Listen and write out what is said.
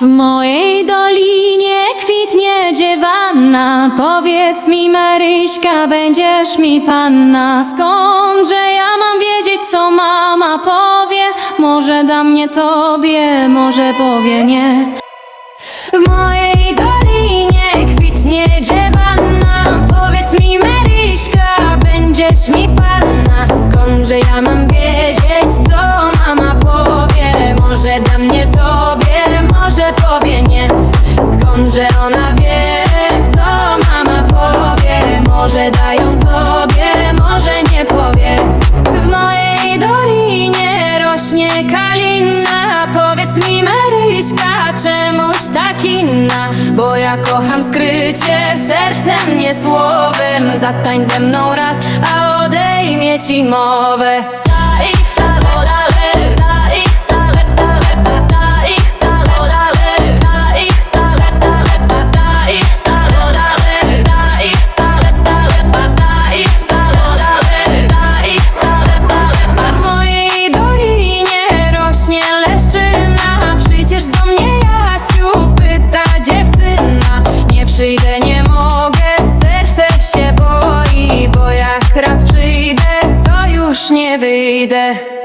W mojej dolinie kwitnie dziewanna. Powiedz mi Maryśka, będziesz mi panna. Skądże ja mam wiedzieć, co mama powie? Może da mnie tobie, może powie nie. W mojej dolinie kwitnie dziewanna. Powiedz mi Maryśka, będziesz mi panna. Skądże ja mam wiedzieć, co mama powie? Może da mnie Skądże ona wie, co mama powie. Może dają tobie, może nie powie. W mojej dolinie rośnie kalina. Powiedz mi Maryśka, czemuś tak inna? Bo ja kocham skrycie sercem, nie słowem. Zatań ze mną raz, a odejmie ci mowę przyjdę, nie mogę, serce się boi Bo jak raz przyjdę, to już nie wyjdę